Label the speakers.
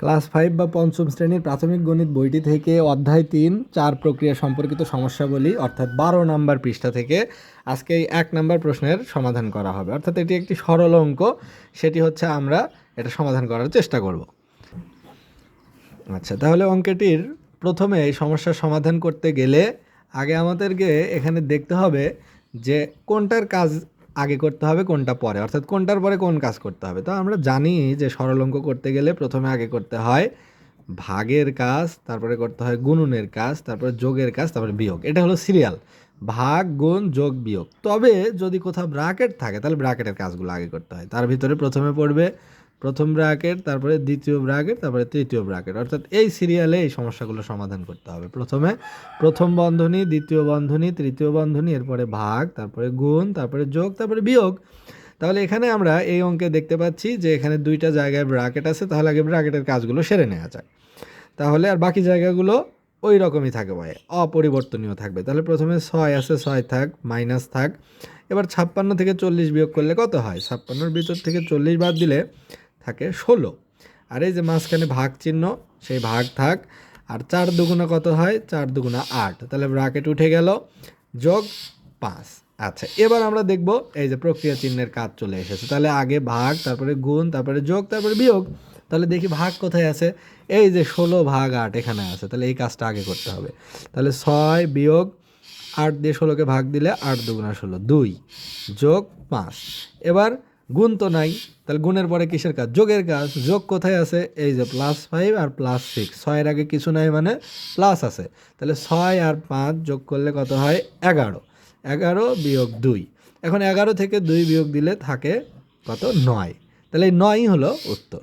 Speaker 1: Class five বা পঞ্চম শ্রেণির প্রাথমিক গণিত বইটি থেকে অধ্যায় তিন, চার প্রক্রিয়া সম্পর্কিত সমস্যাবলী, অর্থাৎ বারো নাম্বার পৃষ্ঠা থেকে আজকে এই এক নাম্বার প্রশ্নের সমাধান করা হবে। অর্থাৎ এটি একটি সরল অঙ্ক, সেটি হচ্ছে আমরা এটা সমাধান করার চেষ্টা করব। আচ্ছা তাহলে অঙ্কটির প্রথমে এই সমস্যার সমাধান করতে গেলে আগে আমাদেরকে এখানে দেখতে হবে যে কোনটার কাজ আগে করতে হবে, কোনটা পরে? অর্থাৎ কোনটার পরে কোন কাজ করতে হবে? তো আমরা জানি যে সরল অঙ্ক করতে গেলে প্রথমে আগে করতে হয় ভাগের কাজ, তারপরে করতে হয় গুণনের কাজ, তারপরে যোগের কাজ, তারপরে বিয়োগ। এটা হলো সিরিয়াল। ভাগ, গুণ, যোগ, বিয়োগ। তবে যদি কোথাও ব্রাকেট থাকে, তাহলে ব্রাকেটের কাজগুলো আগে করতে হয়। তার ভিতরে প্রথমে পড়বে প্রথম ব্র্যাকেট, তারপরে দ্বিতীয় ব্র্যাকেট, তারপরে তৃতীয় ব্র্যাকেট। অর্থাৎ এই সিরিয়ালে এই সমস্যাগুলো সমাধান করতে হবে। প্রথমে প্রথম বন্ধনী, দ্বিতীয় বন্ধনী, তৃতীয় বন্ধনী, এরপরে ভাগ, তারপরে গুণ, তারপরে যোগ, তারপরে বিয়োগ। তাহলে এখানে আমরা এই অঙ্কে দেখতে পাচ্ছি যে এখানে দুইটা জায়গায় ব্র্যাকেট আছে, তাহলে আগে ব্র্যাকেটের কাজগুলো সেরে নেওয়া যায় তাহলে আর বাকি জায়গাগুলো ওই রকমই থাকবে ভাই, অপরিবর্তনীয় থাকবে। তাহলে প্রথমে ছয় আছে, ছয় থাক, মাইনাস থাক। এবার ছাপ্পান্ন থেকে চল্লিশ বিয়োগ করলে কত হয়? ছাপ্পান্নর ভিতর থেকে চল্লিশ বাদ দিলে থাকে ষোলো। আর এই যে মাঝখানে ভাগ চিহ্ন, সেই ভাগ থাক, আর চার দুগুণা কত হয়? চার দুগুণা আট। তাহলে ব্রাকেট উঠে গেল, যোগ পাঁচ। আচ্ছা এবার আমরা দেখব এই যে প্রক্রিয়া চিহ্নের কাজ চলে এসেছে। তাহলে আগে ভাগ, তারপরে গুণ, তারপরে যোগ, তারপরে বিয়োগ। তাহলে দেখি ভাগ কোথায় আছে? এই যে ষোলো ভাগ আট এখানে আছে। তাহলে এই কাজটা আগে করতে হবে। তাহলে ছয় বিয়োগ আট দিয়ে ষোলোকে ভাগ দিলে আট দুগুণা ষোলো, দুই। যোগ পাঁচ। এবার গুণ তো নাই, তাহলে গুণের পরে কিসের কাজ? যোগের কাজ। যোগ কোথায় আছে? এই যে প্লাস ফাইভ আর প্লাস সিক্স ছয়ের আগে কিছু নাই মানে প্লাস আছে। তাহলে ছয় আর পাঁচ যোগ করলে কত হয়? এগারো। এগারো বিয়োগ দুই। এখন এগারো থেকে দুই বিয়োগ দিলে থাকে কত? নয়। তাহলে এই নয়ই হলো উত্তর।